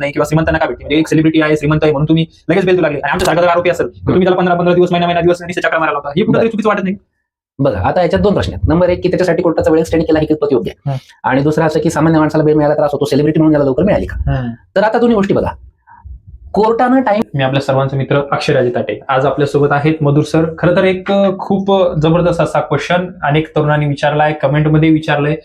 नाही किंवा श्रीमंतांना का भेटते? म्हणजे एक सेलिब्रिटी आहे श्रीमंत आहे म्हणून तुम्ही लगेच बेल लागले. आणि आमच्या सारखा जर आरोपी असेल तर तुम्ही त्याला पंधरा पंधरा दिवस महिना महिना दिवस चक्र मारायला होता हे कुठेतरी चुकीचं वाटत नाही. बघा आता याच्यात दोन प्रश्न आहेत. नंबर एक की त्याच्यासाठी कोर्टाचा वेळ एक्सटेंड केला हे कितपत योग्य आहे. आणि दुसरा असं की सामान्य माणसाला बेल मिळायला त्रास होतो सेलिब्रिटी म्हणून त्याला लवकर मिळाली का? तर आता दोन्ही गोष्टी बघा. कोर्टानं टाइम मी आपल्या सर्वांचे मित्र अक्षयराजे ताटे आज आपल्यासोबत आहेत मधुर सर. खरं तर एक खूप जबरदस्त असा क्वेश्चन अनेक तरुणांनी विचारलाय कमेंटमध्ये विचारलंय.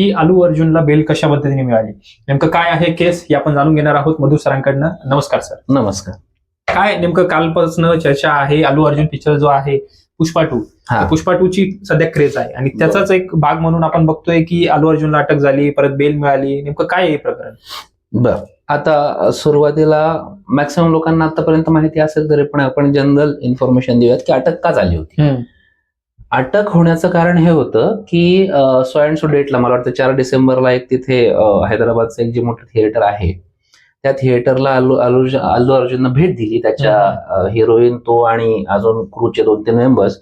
की अलू अर्जुनला बेल कशा पद्धतीने मिळाली? नेमकं काय आहे केस? हे आपण जाणून घेणार आहोत मधुर सरांकडनं. नमस्कार सर. नमस्कार. काय नेमकं कालपासून चर्चा आहे? अलू अर्जुन पिक्चर जो आहे पुष्पा टू पुष्पा टू ची सध्या क्रेज आहे. आणि त्याचाच एक भाग म्हणून आपण बघतोय की अलू अर्जुनला अटक झाली परत बेल मिळाली. नेमकं काय आहे हे प्रकरण? बर. आता सुरुवातीला मॅक्सिमम लोकांना आतापर्यंत माहिती असेल तरी पण आपण जनरल इन्फॉर्मेशन देऊयात की अटक का झाली होती. अटक होण्याचं कारण हे होतं की सो अँड सो डेटला मला वाटतं चार डिसेंबरला एक तिथे हैदराबादचं एक जे मोठं थिएटर आहे त्या थिएटरला अल्लू अल्लू अल्लू अर्जुननं भेट दिली त्याच्या हिरोईन तो आणि अजून क्रूचे दोन तीन मेंबर्स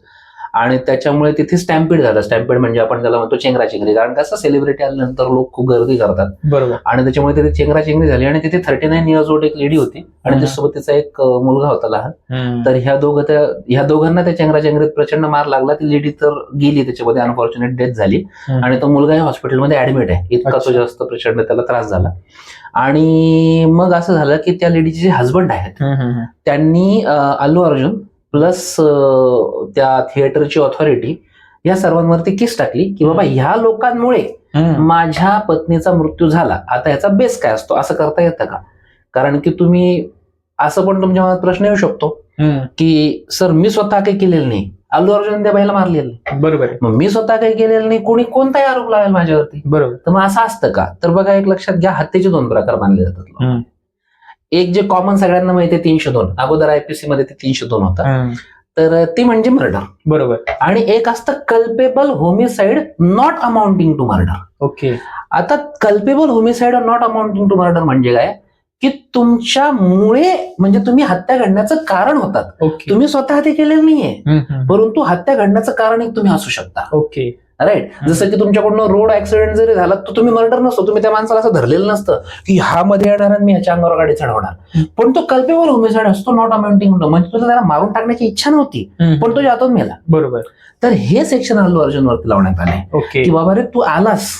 आणि त्याच्यामुळे तिथे स्टॅम्पिड झालं. स्टॅम्पिड म्हणजे आपण त्याला म्हणतो चेंगरा चेंगरी. कारण कसं सेलिब्रिटी आल्यानंतर लोक खूप गर्दी करतात. बरोबर. आणि त्याच्यामुळे तिथे चेंगरा चेंगरी झाली. आणि तिथे थर्टी नाईन इयर्स ओल्ड एक लेडी होती. आणि. त्याच्यासोबत तिचा एक मुलगा होता लहान. तर ह्या दोघं त्या ह्या दोघांना त्या चेंगरा चेंगरीत प्रचंड मार लागला. ती लेडी तर गेली. त्याच्यामध्ये अनफॉर्च्युनेट डेथ झाली. आणि तो मुलगा हॉस्पिटलमध्ये ऍडमिट आहे. इतका तो. जास्त प्रचंड त्याला त्रास झाला. आणि मग असं झालं की त्या लेडीचे जे हजबंड आहेत त्यांनी अल्लू अर्जुन प्लस त्या थिएटरची ऑथॉरिटी या सर्वांवरती केस टाकली? की बाबा ह्या लोकांमुळे माझ्या पत्नीचा मृत्यू झाला. आता याचा बेस काय असतो? असं करता येतं का? कारण की तुम्ही असं पण तुमच्या मनात प्रश्न येऊ शकतो. की सर मी स्वतः काही केलेलं नाही. अल्लू अर्जुन त्या बाईला मारलेलं बरोबर मग मी स्वतः काही केलेलं नाही. कोणी कोणताही आरोप लावेल माझ्यावरती? बरोबर. तर मग असं असतं का? तर बघा एक लक्षात घ्या हत्येचे दोन प्रकार मानले जातात. एक जे कॉमन सगळ्यांना माहिती आहे तीनशे दोन. अगोदर आयपीसी मध्ये ते तीनशे दोन होता. तर ती म्हणजे मर्डर बरोबर. आणि एक असतं culpable homicide not amounting to murder okay. आता culpable homicide not amounting to murder म्हणजे काय? की तुमच्यामुळे म्हणजे तुम्ही हत्या घडण्याचं कारण होतात. तुम्ही स्वतः ते केलेलं नाहीये. परंतु हत्या घडण्याचं कारण एक तुम्ही असू शकता. ओके. राईट जसं की तुमच्याकडून रोड ऍक्सिडेंट जरी झाला तर तुम्ही मर्डर नसतो. तुम्ही त्या माणसाला असं धरलेलं नसतं की हा मध्ये येणार आणि मी ह्याच्या अंगावर गाडी चढवणार. पण तो कल्पेबल होमिसाइड असतो नॉट अमाउंटिंग म्हणजे तुला त्याला मारून टाकण्याची इच्छा नव्हती पण तो जातो मेला. बरोबर. तर हे सेक्शन अल्लू अर्जुन वरती लावण्यात ओके. की बाबा रे तू आलास.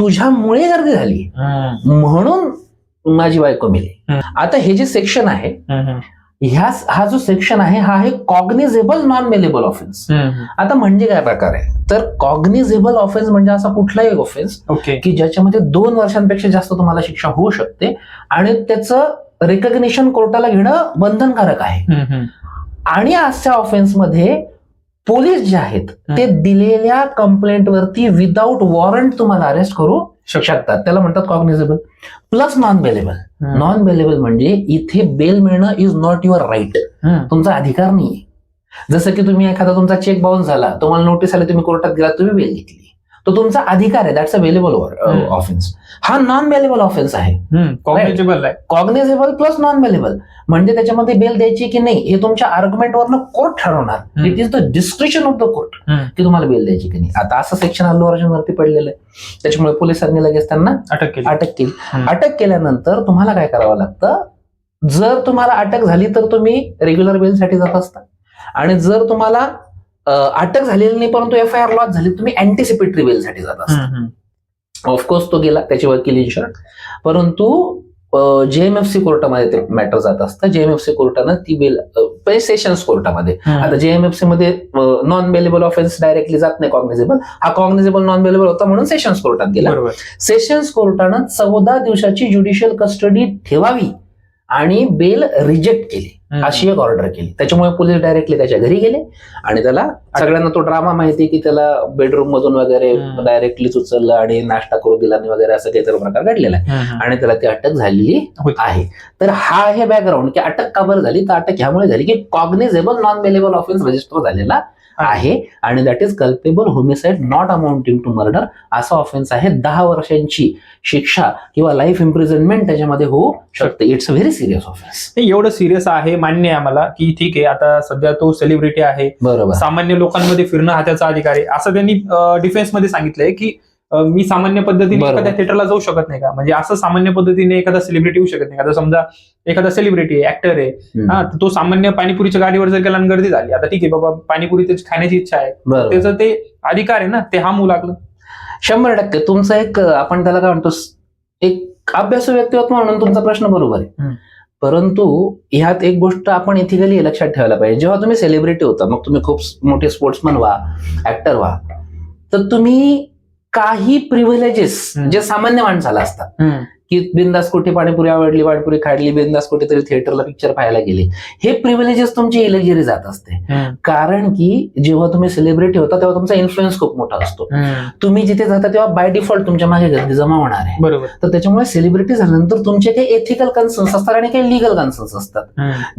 तुझ्यामुळे गर्दी झाली. म्हणून माझी बायको मेली. आता हे जे सेक्शन आहे ह्या हा जो सेक्शन आहे हा आहे कॉग्निझेबल नॉन मेलेबल ऑफेन्स आता म्हणजे काय प्रकार आहे? तर कॉग्निझेबल ऑफेन्स म्हणजे असा कुठलाही ऑफेन्स ओके की ज्याच्यामध्ये दोन वर्षांपेक्षा जास्त तुम्हाला शिक्षा होऊ शकते आणि त्याचं रिकग्निशन कोर्टाला घेणं बंधनकारक आहे. आणि अशा ऑफेन्समध्ये पोलीस जे आहेत ते दिलेल्या कंप्लेंटवरती विदाऊट वॉरंट तुम्हाला अरेस्ट करू शकतात. त्याला म्हणतात cognizable plus non bailable non bailable म्हणजे इथे बेल मिळणं इज नॉट युअर राईट तुमचा अधिकार नाहीये. जसं की तुम्ही एखादा तुमचा चेक बाउन्स झाला तुम्हाला नोटीस आली तुम्ही कोर्टात गेला तुम्ही बेल घेतली. तो तुमचा अधिकार आहे. दॅट्स अ वेलेबल हम्म. ऑफेन्स हा नॉन बेलेबल ऑफेन्स आहे कॉग्नेजेबल प्लस नॉन बेलेबल म्हणजे त्याच्यामध्ये बेल द्यायची की नाही हे तुमच्या आर्ग्युमेंटवरनं कोर्ट ठरवणार. It is the description of the court की तुम्हाला बेल द्यायची की नाही. आता असं सेक्शन अल्लू अर्जुन वरती पडलेलं आहे. त्याच्यामुळे पोलिसांनी लगेच त्यांना अटक केली. अटक केली. अटक केल्यानंतर तुम्हाला काय करावं लागतं? जर तुम्हाला अटक झाली तर तुम्ही रेग्युलर बेलसाठी जात असता. आणि जर तुम्हाला अटक झालेली नाही परंतु एफ आय आर लॉस झाली. तुम्ही अँटिसिपेटरी बेलसाठी जात असता. ऑफकोर्स तो गेला. त्याची वकील इन्शुरन्स परंतु जेएमएफसी कोर्टामध्ये ते मॅटर जात असतं. जेएमएफसी कोर्टानं ती बेल सेशन्स कोर्टामध्ये. आता जेएमएफसी मध्ये नॉन बेलेबल ऑफेन्स डायरेक्टली जात नाही कॉग्निझेबल हा कॉग्निझेबल नॉन बेलेबल होता म्हणून सेशन्स कोर्टात गेला. सेशन्स कोर्टानं चौदा दिवसाची ज्युडिशियल कस्टडी ठेवावी. आणि बेल रिजेक्ट केली. अशी एक ऑर्डर केली. त्याच्यामुळे पोलीस डायरेक्टली त्याच्या घरी गेले आणि त्याला सगळ्यांना तो ड्रामा माहिती की त्याला बेडरूम मधून वगैरे हम्म. डायरेक्टलीच उचललं आणि नाश्ता करू दिला नाही वगैरे असं काहीतरी प्रकार घडलेला आहे. आणि त्याला ती अटक झालेली. आहे. तर हा आहे बॅकग्राऊंड की अटक का बरं झाली? तर अटक ह्यामुळे झाली की cognizable non bailable offence register झालेला आहे. आणि that is culpable homicide not amounting to murder असा ऑफेन्स आहे. दहा वर्षांची शिक्षा किंवा लाईफ इम्प्रिझनमेंट त्याच्यामध्ये होऊ शकते. It's a very serious offence एवढं सिरियस आहे मान्य आहे आम्हाला की ठीक आहे आता सध्या तो सेलिब्रिटी आहे. बरोबर. सामान्य लोकांमध्ये फिरणं हा त्याचा अधिकार आहे. असं त्यांनी डिफेन्समध्ये सांगितलंय की मी सामान्य पद्धतीने. एखाद्या थिएटरला जाऊ शकत नाही का? म्हणजे असं सामान्य पद्धतीने एखादा सेलिब्रिटी येऊ शकत नाही का? आता समजा एखादा सेलिब्रिटी आहे ऍक्टर आहे. हा तर तो सामान्य पाणीपुरीच्या गाडीवर जर गेला आणि गर्दी झाली आता ठीक आहे बाबा पाणीपुरी त्याची खाण्याची इच्छा आहे. त्याचं ते अधिकार आहे ना? ते हा मूल लागलं शंभर टक्के. तुमचं एक आपण त्याला काय म्हणतो एक अभ्यासू व्यक्तिमत्व म्हणून तुमचा प्रश्न बरोबर आहे. परंतु ह्यात एक गोष्ट आपण इथिकली लक्षात ठेवायला पाहिजे. जेव्हा तुम्ही सेलिब्रिटी होता मग तुम्ही खूप मोठे स्पोर्ट्समन व्हा ऍक्टर व्हा तर तुम्ही काही प्रिव्हिलेजेस. जे सामान्य माणसाला असतात. की बिंदास कुठे पाणीपुरी आवडली पाणीपुरी खाडली बिंदास कुठेतरी थिएटरला पिक्चर पाहायला गेले. हे प्रिव्हिलेजेस तुमची इलेजरी जात असते. कारण की जेव्हा तुम्ही सेलिब्रिटी होता तेव्हा तुमचा इन्फ्लुएन्स खूप मोठा असतो. तुम्ही जिथे जाता तेव्हा बाय डिफॉल्ट तुमच्या मागे गर्दी जमा होणार आहे. बरोबर. तर त्याच्यामुळे सेलिब्रिटी झाल्यानंतर तुमचे काही एथिकल कन्सर्न्स असतात आणि काही लिगल कन्सर्न्स असतात.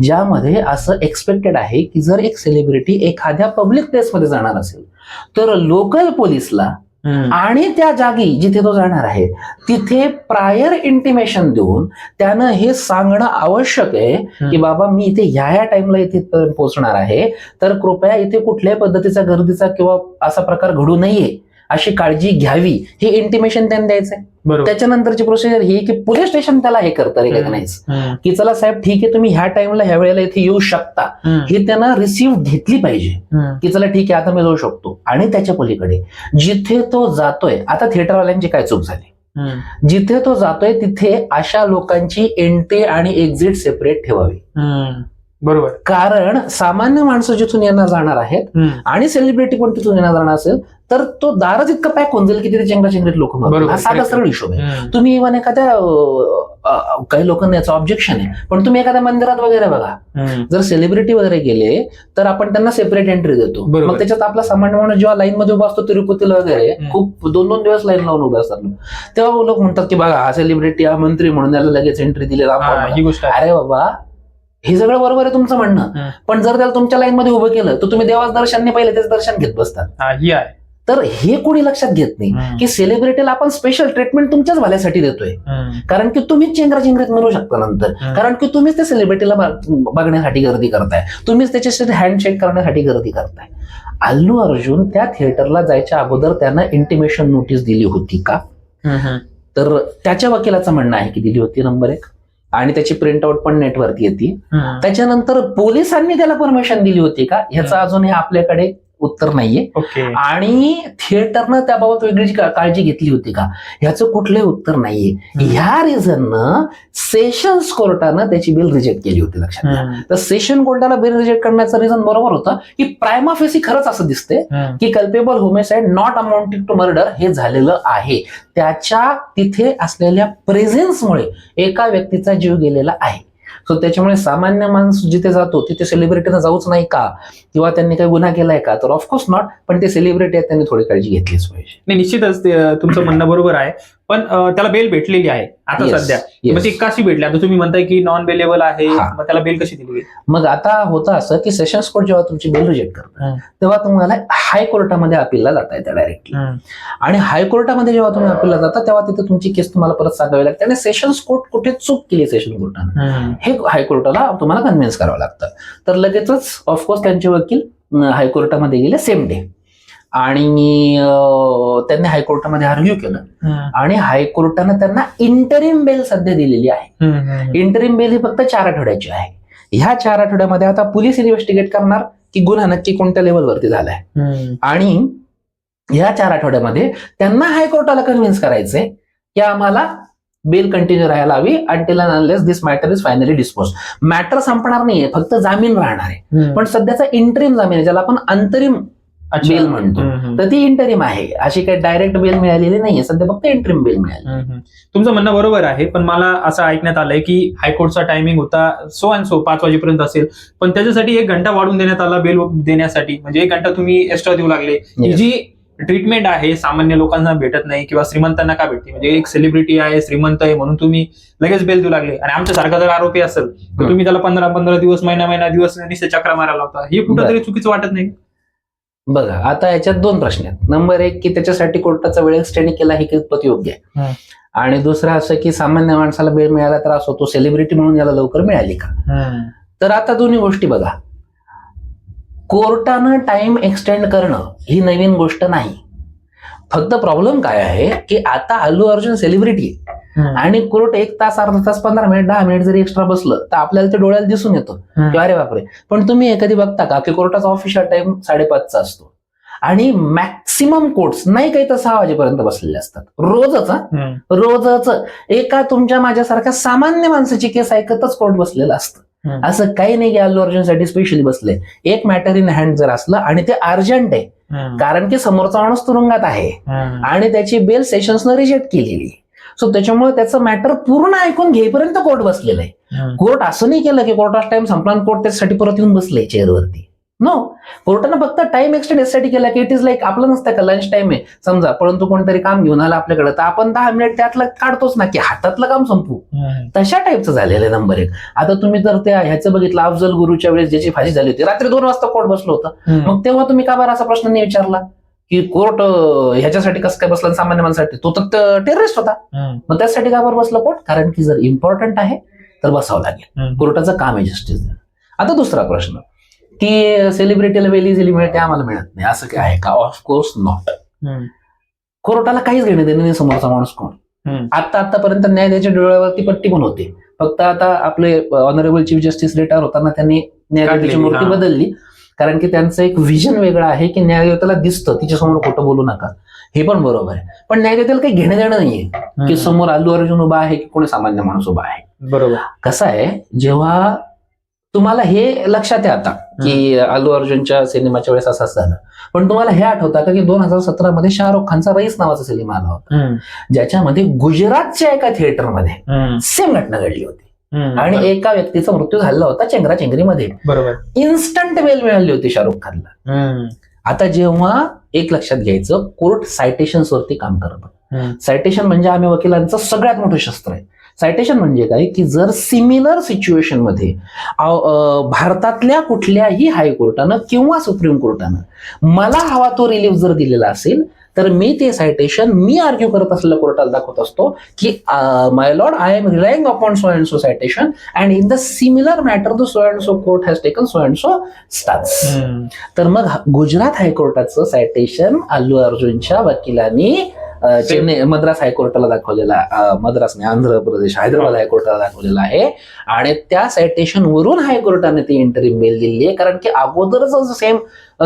ज्यामध्ये असं एक्सपेक्टेड आहे की जर एक सेलिब्रिटी एखाद्या पब्लिक प्लेसमध्ये जाणार असेल तर लोकल पोलिसला आणि त्या जागी जिथे तो जाणार आहे तिथे प्रायर इंटिमेशन देऊन त्यानं हे सांगणं आवश्यक आहे की बाबा मी इथे ह्या ह्या टाइमला इथे पोहोचणार आहे तर कृपया इथे कुठल्याही पद्धतीचा गर्दीचा किंवा असा प्रकार घडू नये. अशी काळजी घ्यावी हे इंटिमेशन त्यांनी द्यायचंय. त्याच्यानंतरची प्रोसिजर ही की पोलीस स्टेशन त्याला हे करतं रिकॉग्नाइज की चला साहेब ठीक आहे तुम्ही ह्या टाइमला ह्या वेळेला इथे येऊ शकता. हे त्यांना रिसिव्ह घेतली पाहिजे. की चला ठीक आहे आता मी जाऊ शकतो. आणि त्याच्या पलीकडे जिथे तो जातोय आता थिएटरवाल्यांची काय चूक झाली? जिथे तो जातोय तिथे अशा लोकांची एंट्री आणि एक्झिट सेपरेट ठेवावी. बरोबर. कारण सामान्य माणसं जिथून येणार जाणार आहेत आणि सेलिब्रिटी पण तिथून येणार जाणार असेल तर तो दारच इतकं पॅक होऊन जाईल की तिथे चेंगराचेंगरीत लोक हा साधा. सरळ हिशोब आहे. तुम्ही इव्हन एखाद्या काही लोकांना याचं ऑब्जेक्शन आहे. पण तुम्ही एखाद्या मंदिरात वगैरे बघा. जर सेलिब्रिटी वगैरे गेले तर आपण त्यांना सेपरेट एंट्री देतो. मग त्याच्यात आपला सामान्य माणूस जेव्हा लाईन मध्ये उभा असतो तिरुपतीला वगैरे. खूप दोन दोन दिवस लाईन लावून उभे असतात. तेव्हा लोक म्हणतात की बघा हा सेलिब्रिटी हा मंत्री म्हणून याला लगेच एंट्री दिली ही गोष्ट आहे. अरे बाबा हे सगळं बरोबर आहे तुमचं म्हणणं. पण जर त्याला तुमच्या लाईन मध्ये उभं केलं तर तुम्ही देवाच दर्शन नाही पाहिलं त्याचं दर्शन घेत बसतात. आहे. तर हे कोणी लक्षात घेत नाही की सेलिब्रिटीला आपण स्पेशल ट्रीटमेंट तुमच्याच भल्यासाठी देतोय. कारण की तुम्हीच चेंगरा चेंगरीत मिळू शकता नंतर. कारण की तुम्हीच त्या सेलिब्रिटीला बघण्यासाठी गर्दी करताय. तुम्हीच त्याच्याशी हँडशेक करण्यासाठी गर्दी करताय. अल्लू अर्जुन त्या थिएटरला जायच्या अगोदर त्यांना इंटिमेशन नोटीस दिली होती का? तर त्याच्या वकिलाचं म्हणणं आहे की दिली होती नंबर एक. आणि त्याची प्रिंटआउट पण नेटवरती येते. त्याच्यानंतर पोलिसांनी त्याला परमिशन दिली होती का? ह्याचं अजूनही आपल्याकडे उत्तर नाहीये. आणि थिएटरनं त्याबाबत वेगळी काळजी घेतली होती का? ह्याचं कुठलंही उत्तर नाहीये. ह्या रिझननं सेशन्स कोर्टानं त्याची बिल रिजेक्ट केली होती लक्षात. तर सेशन कोर्टाला बिल रिजेक्ट करण्याचं रिझन बरोबर होतं की प्रायमा फेसी खरंच असं दिसते की culpable homicide not amounting to murder हे झालेलं आहे. त्याच्या तिथे असलेल्या प्रेझेन्समुळे एका व्यक्तीचा जीव गेलेला आहे. सो त्याच्यामुळे सामान्य माणूस जिथे जातो तिथे सेलिब्रिटीनं जाऊच नाही का? किंवा त्यांनी काही गुन्हा केलाय का? तर ऑफकोर्स नॉट पण ते सेलिब्रिटी आहेत त्यांनी थोडी काळजी घेतलीच पाहिजे. नाही निश्चितच तुमचं म्हणणं बरोबर आहे. पण त्याला बेल भेटलेली आहे. आता सध्या. मग ती कशी भेटली? आता तुम्ही म्हणताय की नॉन बेलेबल आहे. मग त्याला बेल कशी दिली? मग आता होतं असं की सेशन्स कोर्ट जेव्हा तुमची बिल रिजेक्ट करतात. तेव्हा तुम्हाला हायकोर्टामध्ये अपीलला जाता येतं डायरेक्टली आणि हायकोर्टामध्ये जेव्हा तुम्ही अपीलला जाता तेव्हा तिथे तुमची केस तुम्हाला परत सांगावी लागते. आणि सेशन्स कोर्ट कुठे चूक केली सेशन कोर्टानं हे. हायकोर्टाला तुम्हाला कन्व्हिन्स करावं लागतं. तर लगेचच ऑफकोर्स त्यांचे वकील हायकोर्टामध्ये गेले सेम डे आणि त्यांनी हायकोर्टामध्ये आर्ग्यू केलं. आणि हायकोर्टानं त्यांना इंटरिम बेल सध्या दिलेली आहे. इंटरिम बेल ही फक्त चार आठवड्याची आहे. ह्या चार आठवड्यामध्ये आता पोलीस इन्व्हेस्टिगेट करणार की गुन्हा नक्की कोणत्या लेवलवरती झालाय. आणि ह्या चार आठवड्यामध्ये त्यांना हायकोर्टाला कन्व्हिन्स करायचंय की आम्हाला बेल कंटिन्यू राहायला हवी until unless this matter is finally dispose matter संपणार नाहीये फक्त जामीन राहणार आहे. पण सध्याचा इंटरिम जामीन आहे ज्याला आपण अंतरिम बेल म्हणतो. तर ती इंटरिम आहे. अशी काही डायरेक्ट बेल मिळालेली नाहीये. सध्या फक्त इंटरिम बेल मिळाली तुमचं म्हणणं बरोबर आहे पण मला असं ऐकण्यात आलंय की हायकोर्टचा टायमिंग होता सो अँड सो पाच वाजेपर्यंत असेल. पण त्याच्यासाठी एक घंटा वाढून देण्यात आला बेल देण्यासाठी. म्हणजे एक घंटा तुम्ही एक्स्ट्रा देऊ लागले. जी ट्रीटमेंट आहे सामान्य लोकांना भेटत नाही किंवा श्रीमंतांना का भेटते? म्हणजे एक सेलिब्रिटी आहे श्रीमंत आहे म्हणून तुम्ही लगेच बेल देऊ लागले. आणि आमच्यासारखा जर आरोपी असेल तर. तुम्ही त्याला पंधरा पंधरा दिवस महिना महिना दिवस निश्चित चक्रा मारायला होता हे कुठंतरी चुकीचं वाटत नाही? बघा आता याच्यात दोन प्रश्न आहेत. नंबर एक की त्याच्यासाठी कोर्टाचा वेळ एक्सटेंड केला हे कितपत योग्य आहे. आणि दुसरं असं की सामान्य माणसाला बेल मिळायला त्रास होतो सेलिब्रिटी म्हणून याला लवकर मिळाली का? तर आता दोन्ही गोष्टी बघा. कोर्टानं टाइम एक्सटेंड करणं ही नवीन गोष्ट नाही. फक्त प्रॉब्लेम काय आहे की आता अल्लू अर्जुन सेलिब्रिटी आणि कोर्ट एक तास अर्धा तास पंधरा मिनिट दहा मिनिट जरी एक्स्ट्रा बसलं तर आपल्याला ते डोळ्याला दिसून येतं. की अरे बापरे. पण तुम्ही कधी बघता का? की कोर्टाचा ऑफिशियल टाइम साडेपाचचा असतो. आणि मॅक्सिमम कोर्ट्स नाही काही तर सहा वाजेपर्यंत बसलेले असतात. रोजच. रोजच. एका तुमच्या माझ्यासारख्या सामान्य माणसाची केस ऐकतच कोर्ट बसलेलं असतं. असं काही नाही की अल्लू अर्जुनसाठी स्पेशली बसले. एक मॅटर इन हँड जर असलं आणि ते अर्जंट आहे. कारण की समोरचा माणूस तुरुंगात आहे. आणि त्याची बेल सेशन्सनं रिजेक्ट केलेली. सो त्याच्यामुळे त्याचं मॅटर पूर्ण ऐकून घेईपर्यंत कोर्ट बसलेलं आहे. कोर्ट असं नाही केलं की कोर्टाचा टाइम संपला कोर्ट त्यासाठी परत येऊन बसले चेअरवरती. नो कोर्टानं फक्त टाइम एक्सटेंड यासाठी केला की इट इज लाईक आपलं नसतं का लंच टाइम आहे. समजा परंतु कोणतरी काम घेऊन आलं आपल्याकडे तर आपण दहा मिनिट त्यातलं काढतोच ना की हातातलं काम संपू. तशा टाईपचं झालेलं आहे नंबर एक. आता तुम्ही जर त्या ह्याचं बघितलं अफजल गुरुच्या वेळेस ज्याची फाशी झाली होती रात्री दोन वाजता कोर्ट बसलं होतं. मग तेव्हा तुम्ही का बरं असा प्रश्न नाही विचारला? की कोर्ट ह्याच्यासाठी कसं काय बसला सामान्य माणसासाठी तो तर टेररिस्ट होता. मग त्यासाठी का बरं बसला कोर्ट? कारण की जर इम्पॉर्टंट आहे तर बसावं लागेल. कोर्टाचं काम आहे जस्टिस आता दुसरा प्रश्न. की सेलिब्रिटीला वेल मिळते आम्हाला मिळत नाही. असं काय आहे का? Of course not. कोर्टाला काहीच घेणं देणं नाही समोरचा माणूस कोण. आता आतापर्यंत न्याय त्याच्या डोळ्यावरती पट्टी पण होते. फक्त आता आपले ऑनरेबल चीफ जस्टिस रिटायर होताना त्यांनी काढलेली, मूर्ती. बदलली. कारण की त्यांचं एक व्हिजन वेगळं आहे की न्यायदेवतेला दिसतं. तिच्यासमोर खोटं बोलू नका. हे पण बरोबर आहे. पण न्यायदेवतेला काही घेणं देणं नाहीये. की. समोर अल्लू अर्जुन उभा आहे की कोणी सामान्य माणूस उभा आहे. बरोबर. कसं आहे जेव्हा तुम्हाला हे लक्षात आहे आता की अल्लू अर्जुनच्या सिनेमाच्या वेळेस असंच झालं. पण तुम्हाला हे आठवतं का की दोन हजार सतरा मध्ये शाहरुख खानचा रईस नावाचा सिनेमा आला होता. ज्याच्यामध्ये गुजरातच्या एका थिएटरमध्ये. सेम घटना घडली होती. आणि एका व्यक्तीचा मृत्यू झाला होता चेंगरा चेंगरीमध्ये. बरोबर. इन्स्टंट बेल मिळाली होती शाहरुख खानला. आता जेव्हा एक लक्षात घ्यायचं कोर्ट सायटेशन्स वरती काम करतं. सायटेशन म्हणजे आम्ही वकिलांचं सगळ्यात मोठं शस्त्र आहे. सायटेशन म्हणजे काय? की जर सिमिलर सिच्युएशनमध्ये भारतातल्या कुठल्याही हायकोर्टानं किंवा सुप्रीम कोर्टानं मला हवा तो रिलीफ जर दिलेला असेल तर मी ते सायटेशन मी आर्ग्यू करत असलेल्या कोर्टाला दाखवत असतो की my lord I am relying upon so and so citation and in the similar matter the so and so court has taken so and so stance हम्म. तर मग गुजरात हायकोर्टाचं सायटेशन अल्लू अर्जुनच्या वकिलांनी चेन्नई मद्रास हायकोर्टाला दाखवलेला मद्रास नाही आंध्र प्रदेश हैदराबाद हायकोर्टाला दाखवलेला आहे. आणि त्या सायटेशन वरून हायकोर्टाने ती एंटरी मेल दिली आहे. कारण की अगोदरच सेम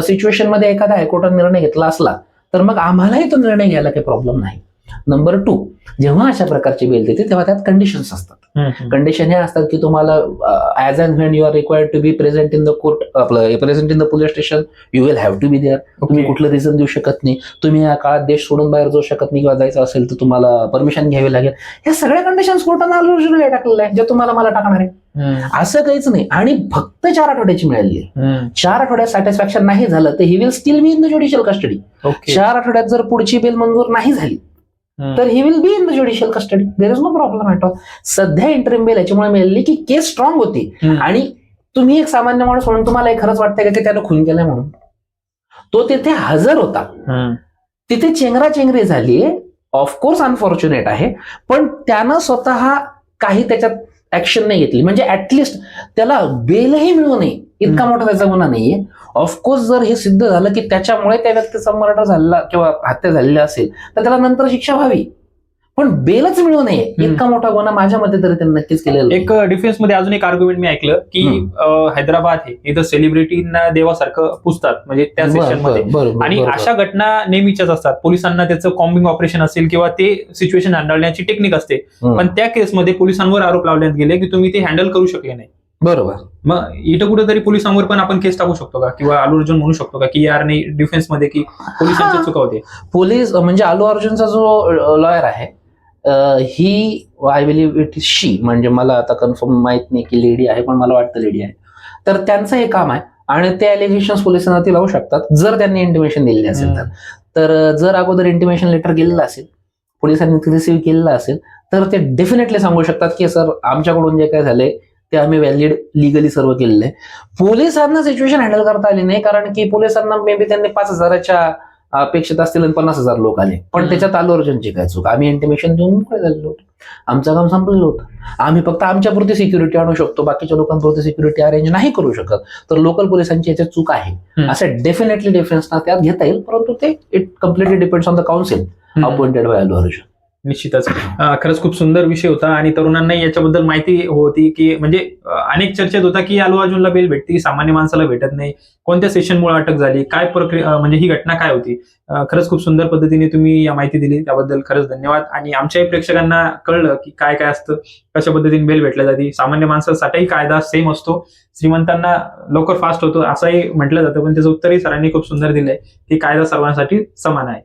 सिच्युएशनमध्ये एखाद्या हायकोर्टाने निर्णय घेतला असला तर मग आम्हालाही तो निर्णय घ्यायला काही प्रॉब्लेम नाही नंबर टू जेव्हा अशा प्रकारची बेल देते तेव्हा त्यात कंडिशन्स असतात. कंडिशन हे असतात की तुम्हाला as and when you are required to be present in the court आपलं present in the police station you will have to be there तुम्ही. कुठलं रिझन देऊ शकत नाही तुम्ही या काळात देश सोडून बाहेर जाऊ शकत नाही किंवा जायचं असेल तर तुम्हाला परमिशन घ्यावी लागेल या सगळ्या कंडिशन कोर्टानं टाकलेल्या आहे जे तुम्हाला मला टाकणार आहे. असं काहीच नाही. आणि फक्त चार आठवड्याची मिळाली. चार आठवड्यात सॅटिस्फॅक्शन नाही झालं तर he will still be in the judicial custody चार आठवड्यात जर पुढची बिल मंजूर नाही झाली. तर he will be in the judicial custody there is no problem at all सध्या इंटरिम बेल याच्यामुळे मिळाली की केस स्ट्रॉंग होती. आणि तुम्ही एक सामान्य माणूस म्हणून तुम्हाला खरंच वाटतंय का की त्यानं खून केलाय म्हणून? तो तिथे हजर होता. तिथे चेंगरा चेंगरी झाली ऑफकोर्स अनफॉर्च्युनेट आहे. पण त्यानं स्वतः काही त्याच्यात ऍक्शन नाही घेतली. म्हणजे ऍटलिस्ट त्याला बेलही मिळू नये. इतका मोठा त्याचा गुन्हा नाहीये. ऑफकोर्स जर हे सिद्ध झालं की त्याच्यामुळे त्या व्यक्तीचा मर्डर झाला किंवा हत्या झालेली असेल तर त्याला नंतर शिक्षा व्हावी. पण बेलच मिळू नये. इतका मोठा गुन्हा माझ्या मते तरी त्यांनी नक्कीच केलेला. एक डिफेन्समध्ये अजून एक आर्ग्युमेंट मी ऐकलं की हैदराबाद हे इथं सेलिब्रिटींना देवासारखं पुजतात म्हणजे त्या सेशनमध्ये. आणि अशा घटना नेहमीच्याच असतात. पोलिसांना त्याचं कॉम्बिंग ऑपरेशन असेल किंवा ते सिच्युएशन हँडलण्याची टेक्निक असते. पण त्या केसमध्ये पोलिसांवर आरोप लावण्यात गेले की तुम्ही ते हँडल करू शकले नाही. बरोबर. मग इथं कुठेतरी पोलिसांवर पण आपण केस टाकू शकतो का? किंवा अल्लू अर्जुन म्हणू शकतो का की यार नाही डिफेन्समध्ये की पोलिसांच्या हा. चुका होते पोलीस म्हणजे अल्लू अर्जुनचा जो लॉयर आहे he I believe it is she म्हणजे मला आता कन्फर्म माहीत नाही की लेडी आहे पण मला वाटतं लेडी आहे. तर त्यांचं हे काम आहे. आणि ते अलिगेशन पोलिसांना ती लावू शकतात जर त्यांनी इंटिमेशन दिलेली असेल तर. तर जर अगोदर इंटिमेशन लेटर गेलेलं असेल पोलिसांनी रिसिव्ह केलेलं असेल तर ते डेफिनेटली सांगू शकतात की सर आमच्याकडून जे काय झालंय ते आम्ही व्हॅलिड लिगली सर्व केलेलं आहे. पोलिसांना सिच्युएशन हँडल करता आली नाही कारण की पोलिसांना मे बी त्यांनी पाच हजाराच्या अपेक्षित असतील पन्नास हजार लोक आले. पण. त्याच्यात अल्लू अर्जुनची काय चूक? आम्ही इंटिमेशन देऊन मोकळे झालेलो होतो. आमचं काम संपलेलं होतं. आम्ही फक्त आमच्यापुरती सिक्युरिटी आणू शकतो. बाकीच्या लोकांपुरती सिक्युरिटी अरेंज नाही करू शकत. तर लोकल पोलिसांची याच्यात चूक आहे. असं डेफिनेटली डिफरन्स त्यात घेता येईल. परंतु ते it completely depends on the council appointed by Allu Arjun निश्चितच. खरंच खूप सुंदर विषय होता आणि तरुणांना याच्याबद्दल माहिती होती की म्हणजे अनेक चर्चेत होता की अल्लू अर्जुनला बेल भेटते सामान्य माणसाला भेटत नाही. कोणत्या सेशनमुळे अटक झाली? काय प्रक्रिया म्हणजे ही घटना काय होती? खरंच खूप सुंदर पद्धतीने तुम्ही या माहिती दिली. त्याबद्दल खरंच धन्यवाद. आणि आमच्याही प्रेक्षकांना कळलं की काय काय असतं कशा पद्धतीने बेल भेटल्या जाते. सामान्य माणसासाठीही कायदा सेम असतो. श्रीमंतांना लवकर फास्ट होतो असंही म्हटलं जातं. पण त्याचं उत्तरही सरांनी खूप सुंदर दिलंय की कायदा सर्वांसाठी समान आहे.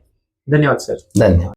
धन्यवाद सर. धन्यवाद.